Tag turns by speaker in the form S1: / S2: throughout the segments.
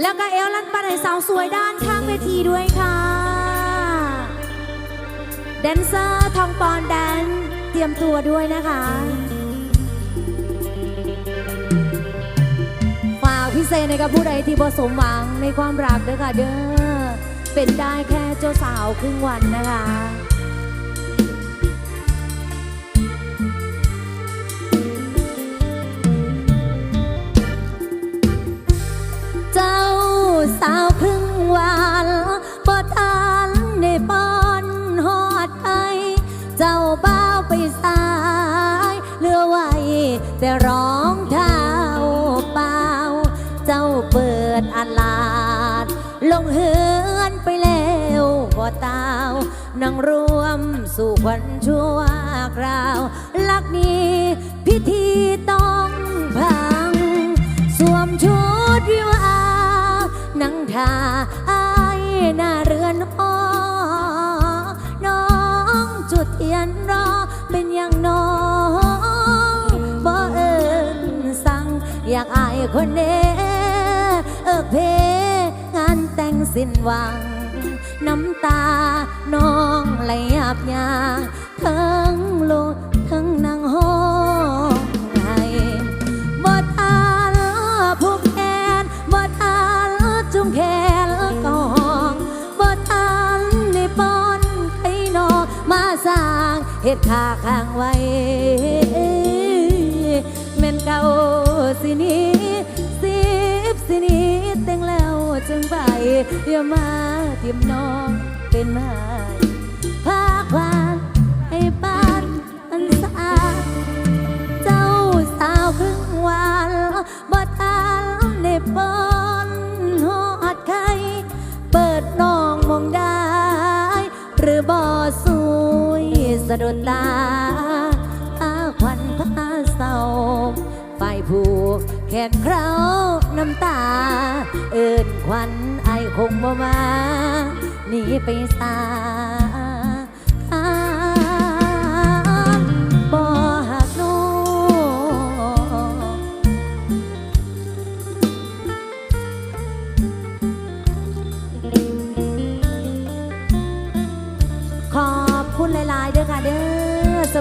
S1: แล้วก็เอลลันปันให้สาวสวยด้านข้างเวทีด้วยค่ะ แดนเซอร์ทองปอนแดนเตรียมตัวด้วยนะคะ ฝากพิเศษในกับผู้ใดที่ประสมหวังในความรักเด้อค่ะเด้อ เป็นได้แค่เจ้าสาวครึ่งวันนะคะ เจ้าบ้าไปสายเหลือไว้ แต่ร้องเท้าเปล่า เจ้าเปิดอาลาด ลงเฮือนไปแล้วบ่ตานั่งรวมสู่ขวัญชั่วคราว ลักนี้พิธีต้องพัง สวมชุดวิวาหนั่งทา ยนรอเป็นอย่างน้องบ่เอิญสั่งอยากอายคนเด้เอิกเพงานแต่งสิ้นหวัง น้ำตาน้องไหลอาบยาทั้งโลกทั้งนางห้องไห้บ่ทานผูกแขนบ่ทานจุงแขน เฮ็ดค่าข้างไว้แม่นเก่าสินี้สิบสินี้แต่งแล้วจึงไปอย่ามาเทียมน้องเป็นไม้พาควานให้บ้านอันสะอาดเจ้าสาวครึ่งวันบ่ทานในปอะดุดตาตาควันพาเศร้าฝ่ายผูกแขนเคราน้ำตา เอินควันไอคงบ่มาหนีไปสา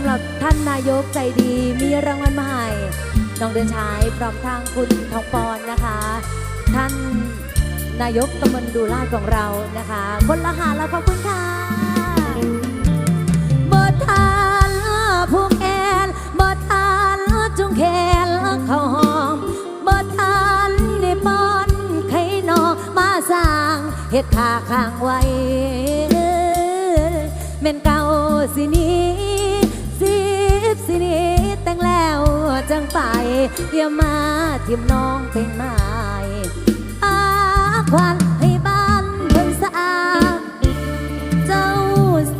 S1: ำหรับท่านนายกใจดี มีรางวัลมาให้น้องเดินชายพร้อมทางคุณทองปอนนะคะ ท่านนายกตำบลดูลาดของเรานะคะ คนละหาแล้วขอบคุณค่ะบ่ทานผู้แคนบ่ทานจุงแขนเขาหอมบ่ทานในปอนไข่นอมาสร้างเฮ็ดขาข้างไว้แม่นเก่าสินี จังไป อย่ามาทิมน้องเป็นไม้อาควันให้บ้านเพิ่นสะอาดเจ้า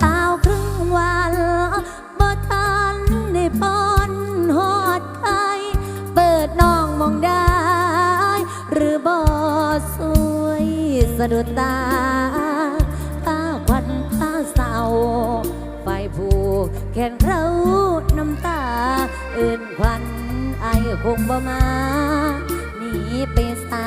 S1: สาวครึ่งวันบ่ทันได้ปอนหอดไข่เปิดน้องมองได้ หรือบ่สวยสะดุดตาผ้าควันผ้าเศร้าไฟผูกแขนเขาน้ำตาเอื่นคว คงบ่มาหนีไปสา